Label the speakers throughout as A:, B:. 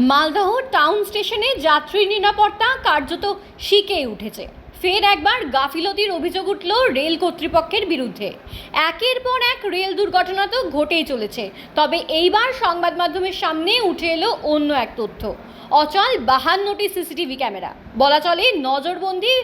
A: Malda town স্টেশনে যাত্রী নিরাপত্তা কার্যত শিকে উঠেছে। ফের একবার গাফিলতির অভিযোগ উঠল রেল কর্তৃপক্ষের বিরুদ্ধে। একের পর এক রেল দুর্ঘটনা তো ঘটেই চলেছে, তবে এইবার সংবাদ মাধ্যমের সামনে উঠে এলো অন্য এক তথ্য। অচল বাহান্নটি সিসিটিভি ক্যামেরা। বলা চলে, নজরবন্দি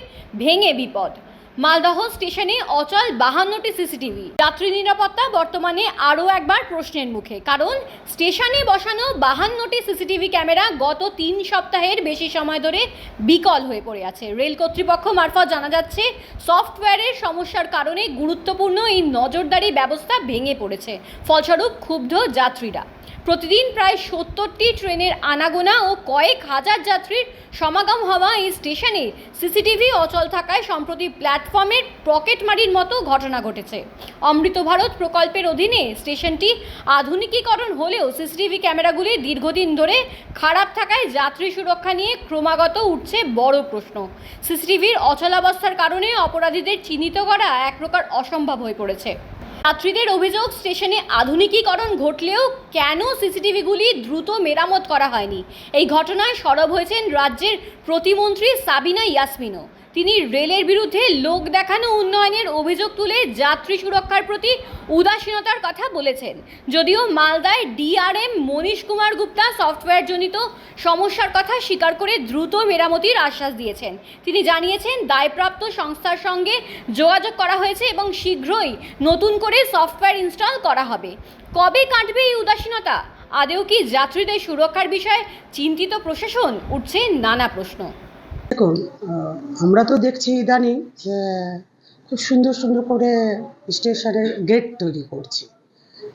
A: ভেঙে বিপদ। মালদহ স্টেশনে অচল বাহান্নটি সিসিটিভি। যাত্রী নিরাপত্তা বর্তমানে আরও একবার প্রশ্নের মুখে। কারণ, স্টেশনে বসানো বাহান্নটি সিসিটিভি ক্যামেরা গত তিন সপ্তাহের বেশি সময় ধরে বিকল হয়ে পড়ে আছে। রেল কর্তৃপক্ষ মারফত জানা যাচ্ছে, সফটওয়্যারের সমস্যার কারণে গুরুত্বপূর্ণ এই নজরদারি ব্যবস্থা ভেঙে পড়েছে। ফলস্বরূপ, ক্ষুব্ধ যাত্রীরা। প্রতিদিন প্রায় সত্তরটি ট্রেনের আনাগোনা ও কয়েক হাজার যাত্রীর সমাগম হওয়া এই স্টেশনে সিসিটিভি অচল থাকায় সম্প্রতি প্ল্যাটফর্মের পকেটমারির মতো ঘটনা ঘটেছে। অমৃত ভারত প্রকল্পের অধীনে স্টেশনটি আধুনিকীকরণ হলেও সিসিটিভি ক্যামেরাগুলি দীর্ঘদিন ধরে খারাপ থাকায় যাত্রী সুরক্ষা নিয়ে ক্রমাগত উঠছে বড় প্রশ্ন। সিসিটিভির অচলাবস্থার কারণে অপরাধীদের চিহ্নিত করা এক প্রকার অসম্ভব হয়ে পড়েছে। যাত্রীদের অভিযোগ, স্টেশনে আধুনিকীকরণ ঘটলেও কেন সিসিটিভিগুলি দ্রুত মেরামত করা হয়নি? এই ঘটনায় সরব হয়েছেন রাজ্যের প্রতিমন্ত্রী সাবিনা ইয়াসমিনও। তিনি রেলের বিরুদ্ধে লোক দেখানো উন্নয়নের অভিযোগ তুলে যাত্রী সুরক্ষার প্রতি উদাসীনতার কথা বলেছেন। যদিও মালদায় ডিআরএম মনীশ কুমার গুপ্তা সফটওয়্যারজনিত সমস্যার কথা স্বীকার করে দ্রুত মেরামতির আশ্বাস দিয়েছেন। তিনি জানিয়েছেন, দায়প্রাপ্ত সংস্থার সঙ্গে যোগাযোগ করা হয়েছে এবং শীঘ্রই নতুন করে সফটওয়্যার ইনস্টল করা হবে। কবে কাটবে এই উদাসীনতা? আদেও কি যাত্রীদের সুরক্ষার বিষয়ে চিন্তিত প্রশাসন? উঠছে নানা প্রশ্ন।
B: দেখুন আমরা তো দেখছি ইদানিং যে খুব সুন্দর সুন্দর করে স্টেশনের গেট তৈরি করছে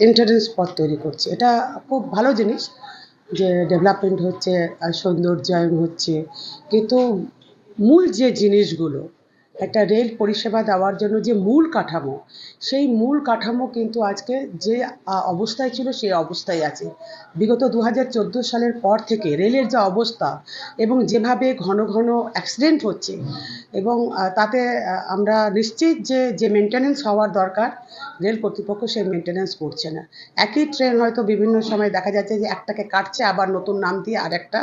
B: এন্ট্রান্স পথ তৈরি করছে। এটা খুব ভালো জিনিস যে ডেভেলপমেন্ট হচ্ছে, আর সৌন্দর্যায়ন হচ্ছে। কিন্তু মূল যে জিনিসগুলো একটা রেল পরিষেবা দেওয়ার জন্য যে মূল কাঠামো, সেই মূল কাঠামো কিন্তু আজকে যে অবস্থায় ছিল সেই অবস্থায় আছে। বিগত দু হাজার চোদ্দ সালের পর থেকে রেলের যে অবস্থা এবং যেভাবে ঘন ঘন অ্যাক্সিডেন্ট হচ্ছে এবং তাতে আমরা নিশ্চিত যে যে মেনটেনেন্স হওয়ার দরকার, রেল কর্তৃপক্ষ সেই মেনটেনেন্স করছে না। একই ট্রেন হয়তো বিভিন্ন সময় দেখা যাচ্ছে যে একটাকে কাটছে, আবার নতুন নাম দিয়ে আরেকটা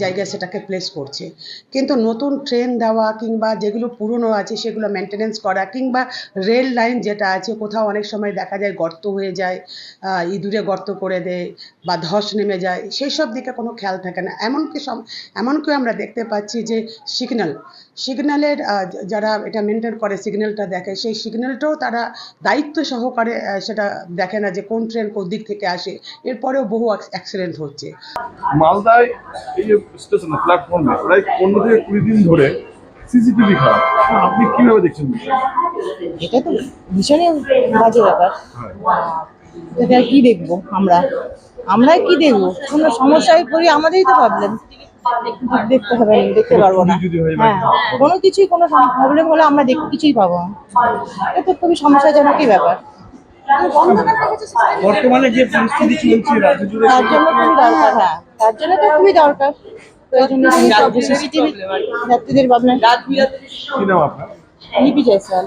B: জায়গায় সেটাকে প্লেস করছে। কিন্তু নতুন ট্রেন দেওয়া কিংবা যেগুলো পুরনো আছে সেগুলো মেনটেনেন্স করা কিংবা রেল লাইন যেটা আছে, কোথাও অনেক সময় দেখা যায় গর্ত হয়ে যায় ইঁদুরে গর্ত করে দেয় বা ধস নেমে যায় সেই সব দিকে কোনো খেয়াল থাকে না। এমনকি সম এমনকি আমরা দেখতে পাচ্ছি যে সিগন্যাল সিগন্যালের যারা এটা মেনটেন করে সিগন্যালটা দেখে, সেই সিগন্যালটাও তারা দায়িত্ব সহকারে সেটা দেখে না যে কোন ট্রেন কোন দিক থেকে আসে। এরপরেও বহু অ্যাক্সিডেন্ট হচ্ছে।
C: মালদায় এই যে স্টেশনে প্ল্যাটফর্মে প্রায় পনেরো থেকে কুড়ি দিন ধরে সিসিটিভি খারাপ। আপনি কীভাবে দেখছেন?
D: এটা তো ভীষণই বাজে ব্যাপার। এটা আর কি দেখব আমরা? আমরা কি দেখব? কোনো সমস্যায় পড়ি আমাদেরই তো প্রবলেম দেখতে হবে দেখতে পারব না।
C: হ্যাঁ
D: কোনো কিছুই কোনো প্রবলেম হলে আমরা দেখতে কিছুই পাবো এটা তো খুবই সমস্যাজনকই ব্যাপার।
C: বর্তমানে যে পরিস্থিতি চলছে রাজ্য জুড়ে
D: তার জন্য খুবই দরকার হ্যাঁ। তার জন্য তো খুবই দরকার। প্রয়োজনীয় সিসিটিভি যাত্রীদের প্রবলেম
C: কি। নাম আপনার?
D: নিপি জয়সওয়াল।